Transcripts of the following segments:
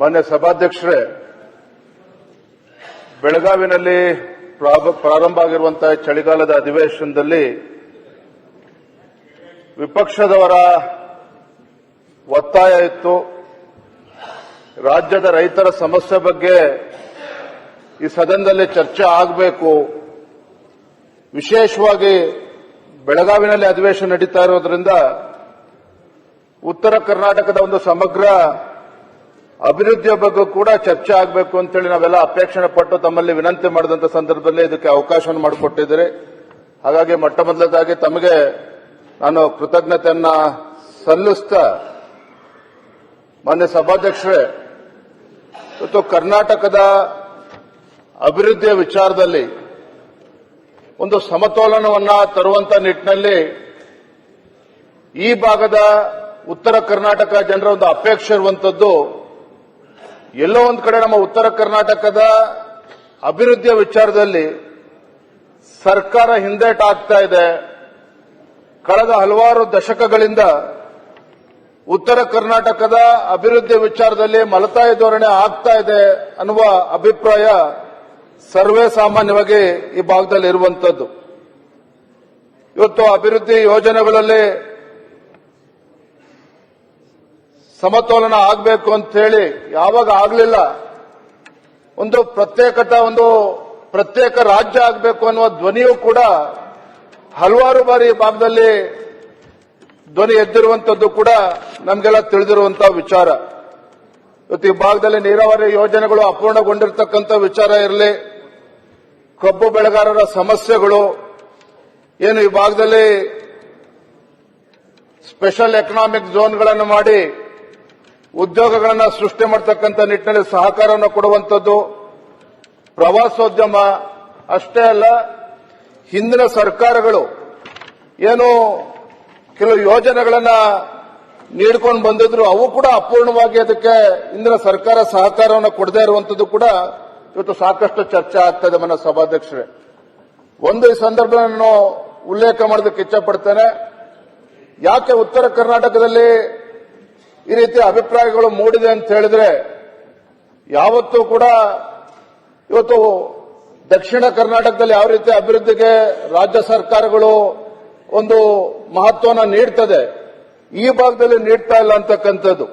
ಮಾನ್ಯ ಸಭಾಧ್ಯಕ್ಷರೇ, ಬೆಳಗಾವಿನಲ್ಲಿ ಪ್ರಾರಂಭ ಆಗಿರುವಂತಹ ಚಳಿಗಾಲದ ಅಧಿವೇಶನದಲ್ಲಿ ವಿಪಕ್ಷದವರ ಒತ್ತಾಯ ಇತ್ತು. ರಾಜ್ಯದ ರೈತರ ಸಮಸ್ಯೆ ಬಗ್ಗೆ ಈ ಸದನದಲ್ಲಿ ಚರ್ಚೆ ಆಗಬೇಕು. ವಿಶೇಷವಾಗಿ ಬೆಳಗಾವಿನಲ್ಲಿ ಅಧಿವೇಶನ ನಡೀತಾ ಇರೋದ್ರಿಂದ ಉತ್ತರ ಕರ್ನಾಟಕದ ಒಂದು ಸಮಗ್ರ ಅಭಿವೃದ್ಧಿಯ ಬಗ್ಗೆ ಕೂಡ ಚರ್ಚೆ ಆಗಬೇಕು ಅಂತೇಳಿ ನಾವೆಲ್ಲ ಅಪೇಕ್ಷಣೆ ಪಟ್ಟು ತಮ್ಮಲ್ಲಿ ವಿನಂತಿ ಮಾಡಿದಂತ ಸಂದರ್ಭದಲ್ಲಿ ಇದಕ್ಕೆ ಅವಕಾಶವನ್ನು ಮಾಡಿಕೊಟ್ಟಿದ್ದೀರಿ. ಹಾಗಾಗಿ ಮೊಟ್ಟ ಮೊದಲದಾಗಿ ತಮಗೆ ನಾನು ಕೃತಜ್ಞತೆಯನ್ನ ಸಲ್ಲಿಸ್ತಾ ಮಾನ್ಯ ಸಭಾಧ್ಯಕ್ಷರೇ, ಇವತ್ತು ಕರ್ನಾಟಕದ ಅಭಿವೃದ್ಧಿಯ ವಿಚಾರದಲ್ಲಿ ಒಂದು ಸಮತೋಲನವನ್ನ ತರುವಂತ ನಿಟ್ಟಿನಲ್ಲಿ ಈ ಭಾಗದ ಉತ್ತರ ಕರ್ನಾಟಕ ಜನರ ಒಂದು ಅಪೇಕ್ಷೆ ಇರುವಂತದ್ದು ಎಲ್ಲೋ ಒಂದು ಕಡೆ ನಮ್ಮ ಉತ್ತರ ಕರ್ನಾಟಕದ ಅಭಿವೃದ್ಧಿಯ ವಿಚಾರದಲ್ಲಿ ಸರ್ಕಾರ ಹಿಂದೇಟಾಗ್ತಾ ಇದೆ. ಕಳೆದ ಹಲವಾರು ದಶಕಗಳಿಂದ ಉತ್ತರ ಕರ್ನಾಟಕದ ಅಭಿವೃದ್ಧಿ ವಿಚಾರದಲ್ಲಿ ಮಲತಾಯಿ ಧೋರಣೆ ಆಗ್ತಾ ಇದೆ ಅನ್ನುವ ಅಭಿಪ್ರಾಯ ಸರ್ವೇ ಸಾಮಾನ್ಯವಾಗಿ ಈ ಭಾಗದಲ್ಲಿ ಇರುವಂತದ್ದು ಇವತ್ತು ಅಭಿವೃದ್ಧಿ ಯೋಜನೆಗಳಲ್ಲಿ ಸಮತೋಲನ ಆಗಬೇಕು ಅಂತ ಹೇಳಿ ಯಾವಾಗ ಆಗಲಿಲ್ಲ. ಒಂದು ಪ್ರತ್ಯೇಕತ, ಒಂದು ಪ್ರತ್ಯೇಕ ರಾಜ್ಯ ಆಗಬೇಕು ಅನ್ನುವ ಧ್ವನಿಯೂ ಕೂಡ ಹಲವಾರು ಬಾರಿ ಭಾಗದಲ್ಲಿ ಧ್ವನಿ ಎದ್ದಿರುವಂತದ್ದು ಕೂಡ ನಮಗೆಲ್ಲ ತಿಳಿದಿರುವಂತಹ ವಿಚಾರ. ಇವತ್ತು ಈ ಭಾಗದಲ್ಲಿ ನೀರಾವರಿ ಯೋಜನೆಗಳು ಅಪೂರ್ಣಗೊಂಡಿರ್ತಕ್ಕಂಥ ವಿಚಾರ ಇರಲಿ. ಕಬ್ಬು ಬೆಳೆಗಾರರ ಸಮಸ್ಯೆಗಳು, ಏನು ಈ ಭಾಗದಲ್ಲಿ ಸ್ಪೆಷಲ್ ಎಕನಾಮಿಕ್ ಝೋನ್ಗಳನ್ನು ಮಾಡಿ ಉದ್ಯೋಗಗಳನ್ನು ಸೃಷ್ಟಿ ಮಾಡತಕ್ಕಂಥ ನಿಟ್ಟಿನಲ್ಲಿ ಸಹಕಾರವನ್ನು ಕೊಡುವಂಥದ್ದು ಪ್ರವಾಸೋದ್ಯಮ ಅಷ್ಟೇ ಅಲ್ಲ, ಹಿಂದಿನ ಸರ್ಕಾರಗಳು ಏನು ಕೆಲವು ಯೋಜನೆಗಳನ್ನು ನೀಡ್ಕೊಂಡು ಬಂದಿದ್ರು, ಅವು ಕೂಡ ಅಪೂರ್ಣವಾಗಿ ಅದಕ್ಕೆ ಇಂದಿನ ಸರ್ಕಾರ ಸಹಕಾರವನ್ನು ಕೊಡದೇ ಇರುವಂತದ್ದು ಕೂಡ ಇವತ್ತು ಸಾಕಷ್ಟು ಚರ್ಚೆ ಆಗ್ತದೆ ಮನ ಸಭಾಧ್ಯಕ್ಷರೇ. ಒಂದು ಈ ಸಂದರ್ಭ ಉಲ್ಲೇಖ ಮಾಡೋದಕ್ಕೆ ಇಚ್ಛಪಡ್ತೇನೆ, ಯಾಕೆ ಉತ್ತರ ಕರ್ನಾಟಕದಲ್ಲಿ ಈ ರೀತಿ ಅಭಿಪ್ರಾಯಗಳು ಮೂಡಿದೆ ಅಂತ ಹೇಳಿದ್ರೆ ಯಾವತ್ತೂ ಕೂಡ ಇವತ್ತು ದಕ್ಷಿಣ ಕರ್ನಾಟಕದಲ್ಲಿ ಯಾವ ರೀತಿ ಅಭಿವೃದ್ಧಿಗೆ ರಾಜ್ಯ ಸರ್ಕಾರಗಳು ಒಂದು ಮಹತ್ವನ ನೀಡ್ತದೆ, ಈ ಭಾಗದಲ್ಲಿ ನೀಡ್ತಾ ಇಲ್ಲ ಅಂತಕ್ಕಂಥದ್ದು.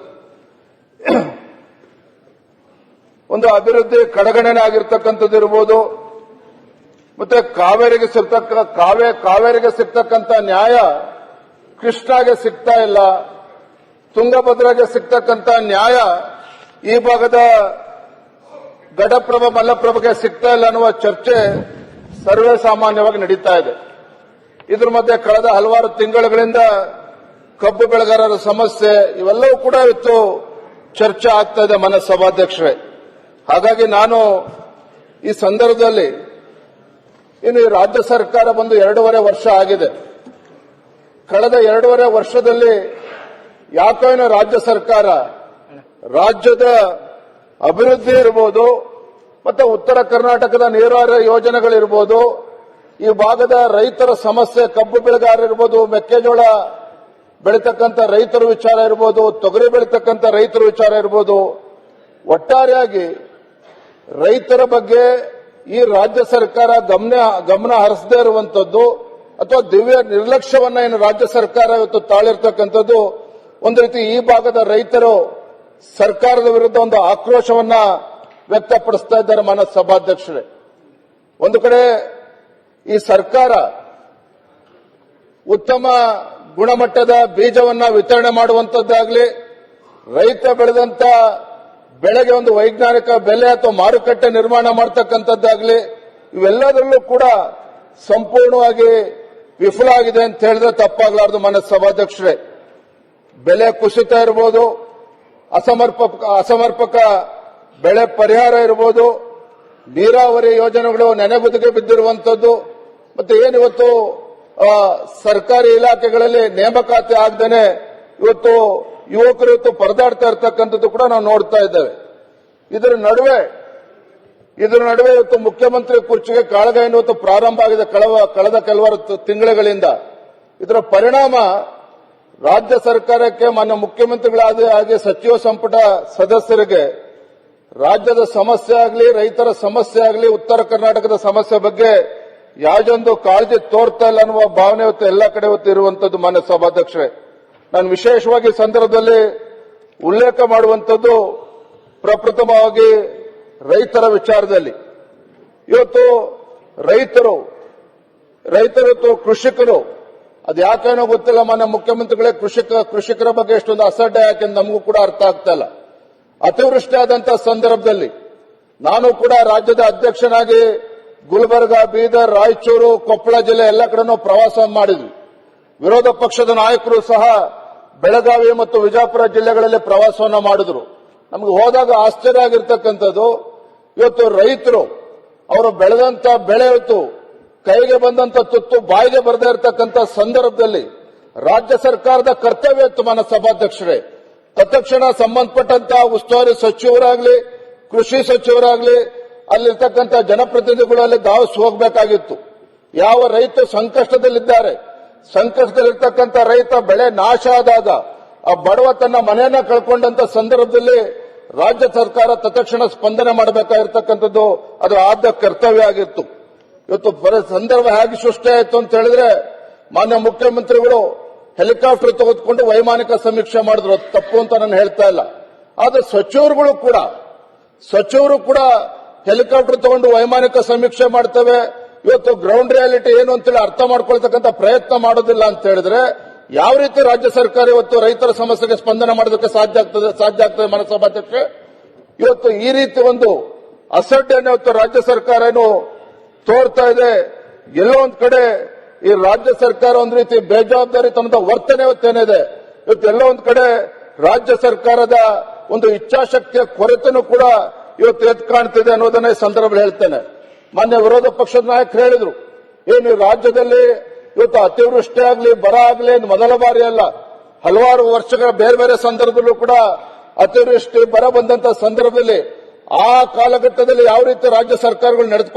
ಒಂದು ಅಭಿವೃದ್ಧಿ ಕಡೆಗಣನೆ ಆಗಿರ್ತಕ್ಕಂಥದ್ದು ಇರ್ಬೋದು, ಮತ್ತೆ ಕಾವೇರಿಗೆ ಸಿಗ್ತಕ್ಕ, ಕಾವೇ, ಕಾವೇರಿಗೆ ಸಿಗ್ತಕ್ಕಂಥ ನ್ಯಾಯ ಕೃಷ್ಣಾಗೆ ಸಿಗ್ತಾ ಇಲ್ಲ. ತುಂಗಭದ್ರಾಗೆ ಸಿಗ್ತಕ್ಕಂಥ ನ್ಯಾಯ ಈ ಭಾಗದ ಗಡಪ್ರಭ, ಮಲ್ಲಪ್ರಭಗೆ ಸಿಗ್ತಾ ಇಲ್ಲ ಅನ್ನುವ ಚರ್ಚೆ ಸರ್ವೇ ಸಾಮಾನ್ಯವಾಗಿ ನಡೀತಾ ಇದೆ. ಇದ್ರ ಮಧ್ಯೆ ಕಳೆದ ಹಲವಾರು ತಿಂಗಳುಗಳಿಂದ ಕಬ್ಬು ಬೆಳೆಗಾರರ ಸಮಸ್ಯೆ ಇವೆಲ್ಲವೂ ಕೂಡ ಇವತ್ತು ಚರ್ಚೆ ಆಗ್ತಾ ಇದೆ ಮನ ಸಭಾಧ್ಯಕ್ಷರೇ ಹಾಗಾಗಿ ನಾನು ಈ ಸಂದರ್ಭದಲ್ಲಿ ಇನ್ನು ರಾಜ್ಯ ಸರ್ಕಾರ ಬಂದು ಎರಡೂವರೆ ವರ್ಷ ಆಗಿದೆ. ಕಳೆದ ಎರಡೂವರೆ ವರ್ಷದಲ್ಲಿ ಯಾಕೋ ರಾಜ್ಯ ಸರ್ಕಾರ ರಾಜ್ಯದ ಅಭಿವೃದ್ಧಿ ಇರ್ಬೋದು, ಮತ್ತೆ ಉತ್ತರ ಕರ್ನಾಟಕದ ನೀರಾವರಿ ಯೋಜನೆಗಳಿರ್ಬೋದು, ಈ ಭಾಗದ ರೈತರ ಸಮಸ್ಯೆ, ಕಬ್ಬು ಬೆಳೆಗಾರ ಇರ್ಬೋದು, ಮೆಕ್ಕೆಜೋಳ ಬೆಳೀತಕ್ಕಂಥ ರೈತರ ವಿಚಾರ ಇರ್ಬೋದು, ತೊಗರಿ ಬೆಳೀತಕ್ಕಂಥ ರೈತರ ವಿಚಾರ ಇರ್ಬೋದು, ಒಟ್ಟಾರೆಯಾಗಿ ರೈತರ ಬಗ್ಗೆ ಈ ರಾಜ್ಯ ಸರ್ಕಾರ ಗಮನ ಗಮನ ಹರಿಸದೇ ಇರುವಂತದ್ದು ಅಥವಾ ದಿವ್ಯ ನಿರ್ಲಕ್ಷ್ಯವನ್ನ ಏನು ರಾಜ್ಯ ಸರ್ಕಾರ ಇವತ್ತು ತಾಳಿರ್ತಕ್ಕಂಥದ್ದು ಒಂದು ರೀತಿ ಈ ಭಾಗದ ರೈತರು ಸರ್ಕಾರದ ವಿರುದ್ಧ ಒಂದು ಆಕ್ರೋಶವನ್ನ ವ್ಯಕ್ತಪಡಿಸ್ತಾ ಇದ್ದಾರೆ ಮನ ಸಭಾಧ್ಯಕ್ಷರೇ. ಒಂದು ಕಡೆ ಈ ಸರ್ಕಾರ ಉತ್ತಮ ಗುಣಮಟ್ಟದ ಬೀಜವನ್ನ ವಿತರಣೆ ಮಾಡುವಂತದ್ದಾಗಲಿ, ರೈತ ಬೆಳೆದಂತ ಬೆಳೆಗೆ ಒಂದು ವೈಜ್ಞಾನಿಕ ಬೆಲೆ ಅಥವಾ ಮಾರುಕಟ್ಟೆ ನಿರ್ಮಾಣ ಮಾಡತಕ್ಕಂಥದ್ದಾಗಲಿ, ಇವೆಲ್ಲದರಲ್ಲೂ ಕೂಡ ಸಂಪೂರ್ಣವಾಗಿ ವಿಫಲ ಆಗಿದೆ ಅಂತ ಹೇಳಿದ್ರೆ ತಪ್ಪಾಗಲಾರದು ಮನ ಸಭಾಧ್ಯಕ್ಷರೇ. ಬೆಲೆ ಕುಸಿತ ಇರಬಹುದು ಅಸಮರ್ಪಕ ಅಸಮರ್ಪಕ ಬೆಳೆ ಪರಿಹಾರ ಇರಬಹುದು ನೀರಾವರಿ ಯೋಜನೆಗಳು ನೆನೆಗುದಿಗೆ ಬಿದ್ದಿರುವಂತದ್ದು ಮತ್ತೆ ಏನಿವತ್ತು ಸರ್ಕಾರಿ ಇಲಾಖೆಗಳಲ್ಲಿ ನೇಮಕಾತಿ ಆಗದೇನೆ ಇವತ್ತು ಯುವಕರು ಇವತ್ತು ಪರದಾಡ್ತಾ ಇರ್ತಕ್ಕಂಥದ್ದು ಕೂಡ ನಾವು ನೋಡ್ತಾ ಇದ್ದೇವೆ. ಇದರ ನಡುವೆ ಇದರ ನಡುವೆ ಇವತ್ತು ಮುಖ್ಯಮಂತ್ರಿ ಕುರ್ಚಿಗೆ ಕಾಳಗ ಇವತ್ತು ಪ್ರಾರಂಭ ಆಗಿದೆ ಕಳೆದ ಕೆಲವಾರು ತಿಂಗಳುಗಳಿಂದ. ಇದರ ಪರಿಣಾಮ ರಾಜ್ಯ ಸರ್ಕಾರಕ್ಕೆ ಮಾನ್ಯ ಮುಖ್ಯಮಂತ್ರಿಗಳಾದ ಹಾಗೆ ಸಚಿವ ಸಂಪುಟ ಸದಸ್ಯರಿಗೆ, ರಾಜ್ಯದ ಸಮಸ್ಯೆ ಆಗಲಿ, ರೈತರ ಸಮಸ್ಯೆ ಆಗಲಿ, ಉತ್ತರ ಕರ್ನಾಟಕದ ಸಮಸ್ಯೆ ಬಗ್ಗೆ ಯಾವುದೊಂದು ಕಾಳಜಿ ತೋರ್ತಾ ಇಲ್ಲ ಅನ್ನುವ ಭಾವನೆ ಇವತ್ತು ಎಲ್ಲ ಕಡೆ ಇವತ್ತು ಇರುವಂತದ್ದು ಮಾನ್ಯ ಸಭಾಧ್ಯಕ್ಷರೇ. ನಾನು ವಿಶೇಷವಾಗಿ ಸಂದರ್ಭದಲ್ಲಿ ಉಲ್ಲೇಖ ಮಾಡುವಂಥದ್ದು ಪ್ರಪ್ರಥಮವಾಗಿ ರೈತರ ವಿಚಾರದಲ್ಲಿ. ಇವತ್ತು ರೈತರು ರೈತರು ಕೃಷಿಕರು ಅದು ಯಾಕೇನೋ ಗೊತ್ತಿಲ್ಲ, ಮಾನ್ಯ ಮುಖ್ಯಮಂತ್ರಿಗಳೇ, ಕೃಷಿಕ, ಕೃಷಿಕರ ಬಗ್ಗೆ ಎಷ್ಟೊಂದು ಅಸಡ್ಡೆ ಯಾಕೆ ನಮಗೂ ಕೂಡ ಅರ್ಥ ಆಗ್ತಾ ಇಲ್ಲ. ಅತಿವೃಷ್ಟಿ ಆದಂತಹ ಸಂದರ್ಭದಲ್ಲಿ ನಾನು ಕೂಡ ರಾಜ್ಯದ ಅಧ್ಯಕ್ಷನಾಗಿ ಗುಲ್ಬರ್ಗ, ಬೀದರ್, ರಾಯಚೂರು, ಕೊಪ್ಪಳ ಜಿಲ್ಲೆ ಎಲ್ಲ ಕಡೆನೂ ಪ್ರವಾಸ ಮಾಡಿದ್ವಿ. ವಿರೋಧ ಪಕ್ಷದ ನಾಯಕರು ಸಹ ಬೆಳಗಾವಿ ಮತ್ತು ವಿಜಯಪುರ ಜಿಲ್ಲೆಗಳಲ್ಲಿ ಪ್ರವಾಸವನ್ನು ಮಾಡಿದ್ರು. ನಮಗೆ ಹೋದಾಗ ಆಶ್ಚರ್ಯ ಆಗಿರ್ತಕ್ಕಂಥದ್ದು, ಇವತ್ತು ರೈತರು ಅವರು ಬೆಳೆದಂತ ಬೆಳೆ ಇವತ್ತು ಕೈಗೆ ಬಂದಂತ ತುತ್ತು ಬಾಯಿಗೆ ಬರದೇ ಇರತಕ್ಕಂತ ಸಂದರ್ಭದಲ್ಲಿ ರಾಜ್ಯ ಸರ್ಕಾರದ ಕರ್ತವ್ಯ ಇತ್ತು ಮಾನ ಸಭಾಧ್ಯಕ್ಷರೇ. ತತ್ಕ್ಷಣ ಸಂಬಂಧಪಟ್ಟಂತ ಉಸ್ತುವಾರಿ ಸಚಿವರಾಗ್ಲಿ, ಕೃಷಿ ಸಚಿವರಾಗ್ಲಿ ಅಲ್ಲಿರ್ತಕ್ಕಂಥ ಜನಪ್ರತಿನಿಧಿಗಳು ಅಲ್ಲಿ ಧಾವಿಸಿ ಹೋಗಬೇಕಾಗಿತ್ತು. ಯಾವ ರೈತ ಸಂಕಷ್ಟದಲ್ಲಿದ್ದಾರೆ. ಸಂಕಷ್ಟದಲ್ಲಿರ್ತಕ್ಕಂಥ ರೈತ ಬೆಳೆ ನಾಶ ಆದಾಗ ಆ ಬಡವ ತನ್ನ ಮನೆಯನ್ನ ಕಳ್ಕೊಂಡಂತ ಸಂದರ್ಭದಲ್ಲಿ ರಾಜ್ಯ ಸರ್ಕಾರ ತತ್ಕ್ಷಣ ಸ್ಪಂದನೆ ಮಾಡಬೇಕಾಗಿರ್ತಕ್ಕಂಥದ್ದು ಅದು ಆದ್ಯ ಕರ್ತವ್ಯ ಆಗಿತ್ತು. ಇವತ್ತು ಬರ ಸಂದರ್ಭ ಹೇಗೆ ಸೃಷ್ಟಿ ಆಯಿತು ಅಂತ ಹೇಳಿದ್ರೆ, ಮಾನ್ಯ ಮುಖ್ಯಮಂತ್ರಿಗಳು ಹೆಲಿಕಾಪ್ಟರ್ ತೆಗೆದುಕೊಂಡು ವೈಮಾನಿಕ ಸಮೀಕ್ಷೆ ಮಾಡಿದ್ರು. ತಪ್ಪು ಅಂತ ನಾನು ಹೇಳ್ತಾ ಇಲ್ಲ. ಆದ್ರೆ ಸಚಿವರುಗಳು ಕೂಡ, ಸಚಿವರು ಕೂಡ ಹೆಲಿಕಾಪ್ಟರ್ ತಗೊಂಡು ವೈಮಾನಿಕ ಸಮೀಕ್ಷೆ ಮಾಡ್ತೇವೆ. ಇವತ್ತು ಗ್ರೌಂಡ್ ರಿಯಾಲಿಟಿ ಏನು ಅಂತೇಳಿ ಅರ್ಥ ಮಾಡ್ಕೊಳ್ತಕ್ಕಂಥ ಪ್ರಯತ್ನ ಮಾಡೋದಿಲ್ಲ ಅಂತ ಹೇಳಿದ್ರೆ, ಯಾವ ರೀತಿ ರಾಜ್ಯ ಸರ್ಕಾರ ಇವತ್ತು ರೈತರ ಸಮಸ್ಯೆಗೆ ಸ್ಪಂದನೆ ಮಾಡೋದಕ್ಕೆ ಸಾಧ್ಯ ಆಗ್ತದೆ ಸಾಧ್ಯ ಆಗ್ತದೆ ಮನಸ್ಸಭಾಧ್ಯಕ್ಷೆ ಇವತ್ತು ಈ ರೀತಿ ಒಂದು ಅಸಡ್ಡೆಯನ್ನು ಇವತ್ತು ರಾಜ್ಯ ಸರ್ಕಾರ ಏನು ತೋರ್ತಾ ಇದೆ. ಎಲ್ಲೋ ಒಂದ್ ಕಡೆ ಈ ರಾಜ್ಯ ಸರ್ಕಾರ ಒಂದ್ ರೀತಿ ಬೇಜವಾಬ್ದಾರಿ ತನ್ನ ವರ್ತನೆ ಇದೆ ಇವತ್ತು ಎಲ್ಲೋ ಒಂದ್ ಕಡೆ ರಾಜ್ಯ ಸರ್ಕಾರದ ಒಂದು ಇಚ್ಛಾಶಕ್ತಿಯ ಕೊರತೆನೂ ಕೂಡ ಇವತ್ತು ಎದ್ದು ಕಾಣ್ತಿದೆ ಅನ್ನೋದನ್ನ ಈ ಸಂದರ್ಭದಲ್ಲಿ ಹೇಳ್ತೇನೆ. ಮಾನ್ಯ ವಿರೋಧ ಪಕ್ಷದ ನಾಯಕರು ಹೇಳಿದ್ರು, ಏನು ರಾಜ್ಯದಲ್ಲಿ ಇವತ್ತು ಅತಿವೃಷ್ಟಿ ಆಗ್ಲಿ, ಬರ ಆಗ್ಲಿ ಮೊದಲ ಬಾರಿ ಅಲ್ಲ. ಹಲವಾರು ವರ್ಷಗಳ ಬೇರೆ ಬೇರೆ ಸಂದರ್ಭದಲ್ಲೂ ಕೂಡ ಅತಿವೃಷ್ಟಿ, ಬರ ಬಂದಂತ ಸಂದರ್ಭದಲ್ಲಿ ಆ ಕಾಲಘಟ್ಟದಲ್ಲಿ ಯಾವ ರೀತಿ ರಾಜ್ಯ ಸರ್ಕಾರಗಳು ನಡೆದುಕೊಂಡು